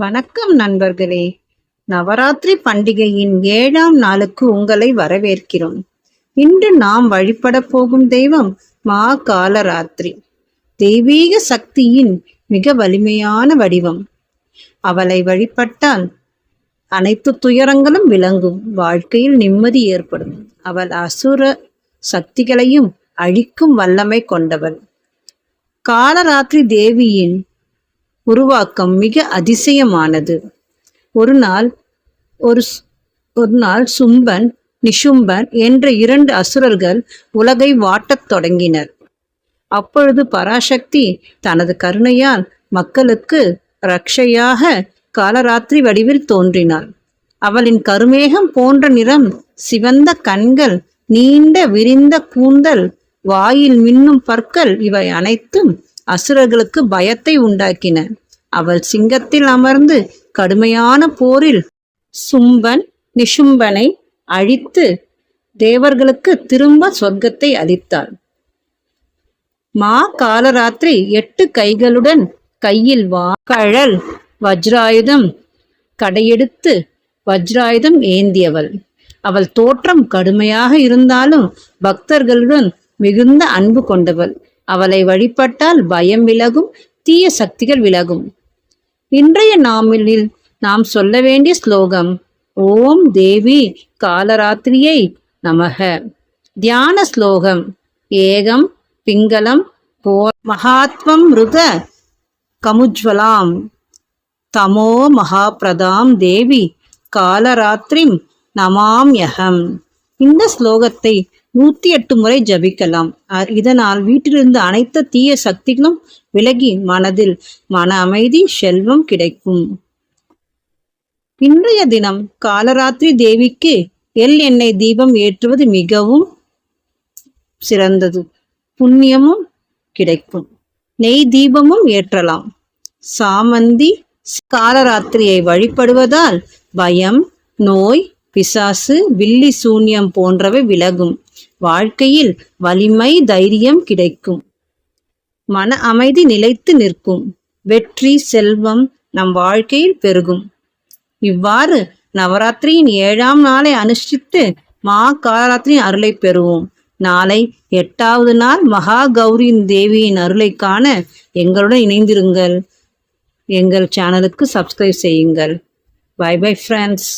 வணக்கம் நண்பர்களே. நவராத்திரி பண்டிகையின் ஏழாம் நாளுக்கு உங்களை வரவேற்கிறோம். இன்று நாம் வழிபட போகும் தெய்வம் மா காலராத்திரி தெய்வீக சக்தியின் மிக வலிமையான வடிவம். அவளை வழிபட்டால் அனைத்து துயரங்களும் விளங்கும். வாழ்க்கையில் நிம்மதி ஏற்படும். அவள் அசுர சக்திகளையும் அழிக்கும் வல்லமை கொண்டவள். காலராத்திரி தேவியின் உருவாக்கம் மிக அதிசயமானது. ஒரு நாள் ஒரு ஒரு நாள் சும்பன் நிஷும்பன் என்ற இரண்டு அசுரர்கள் உலகை வாட்டத் தொடங்கினர். அப்பொழுது பராசக்தி தனது கருணையால் மக்களுக்கு ரக்ஷையாக காலராத்திரி வடிவில் தோன்றினாள். அவளின் கருமேகம் போன்ற நிறம் சிவந்த கண்கள் நீண்ட விரிந்த கூந்தல் வாயில் மின்னும் பற்கள் இவை அனைத்தும் அசுரர்களுக்கு பயத்தை உண்டாக்கின. அவள் சிங்கத்தில் அமர்ந்து கடுமையான போரில் சும்பன் நிஷும்பனை அழித்து தேவர்களுக்கு திரும்ப சொர்க்கத்தை அளித்தாள். மா காலராத்திரி எட்டு கைகளுடன் கையில் வா கழல் வஜ்ராயுதம் கடையெடுத்து வஜ்ராயுதம் ஏந்தியவள். அவள் தோற்றம் கடுமையாக இருந்தாலும் பக்தர்களுடன் மிகுந்த அன்பு கொண்டவள். அவளை வழிபட்டால் பயம் விலகும் தீய சக்திகள் விலகும். இன்றைய நாமினில் நாம் சொல்ல வேண்டிய ஸ்லோகம் ஓம் தேவி காலராத்திரியை நமக தியான ஸ்லோகம் ஏகம் பிங்களம் போ மகாத்வம் ருத கமுஜ்வலாம் தமோ மகாபிரதாம் தேவி காலராத்திரிம் நமாம்யகம் இந்த ஸ்லோகத்தை நூத்தி எட்டு முறை ஜபிக்கலாம். அ- இதனால் வீட்டிலிருந்து அனைத்து தீய சக்திகளும் விலகி மனதில் மன அமைதி செல்வம் கிடைக்கும். இன்றைய தினம் காலராத்திரி தேவிக்கு எள் எண்ணெய் தீபம் ஏற்றுவது மிகவும் சிறந்தது. புண்ணியமும் கிடைக்கும். நெய் தீபமும் ஏற்றலாம். சாமந்தி காலராத்திரியை வழிபடுவதால் பயம் நோய் பிசாசு வில்லி சூன்யம் போன்றவை விலகும். வாழ்க்கையில் வலிமை தைரியம் கிடைக்கும். மன அமைதி நிலைத்து நிற்கும். வெற்றி செல்வம் நம் வாழ்க்கையில் பெருகும். இவ்வாறு நவராத்திரியின் ஏழாம் நாளை அனுஷ்டித்து மா காலராத்திரியின் அருளை பெறுவோம். நாளை எட்டாவது நாள் மகா கௌரியின் தேவியின் அருளை காண எங்களுடன் இணைந்திருங்கள். எங்கள் சேனலுக்கு சப்ஸ்கிரைப் செய்யுங்கள். By bye friends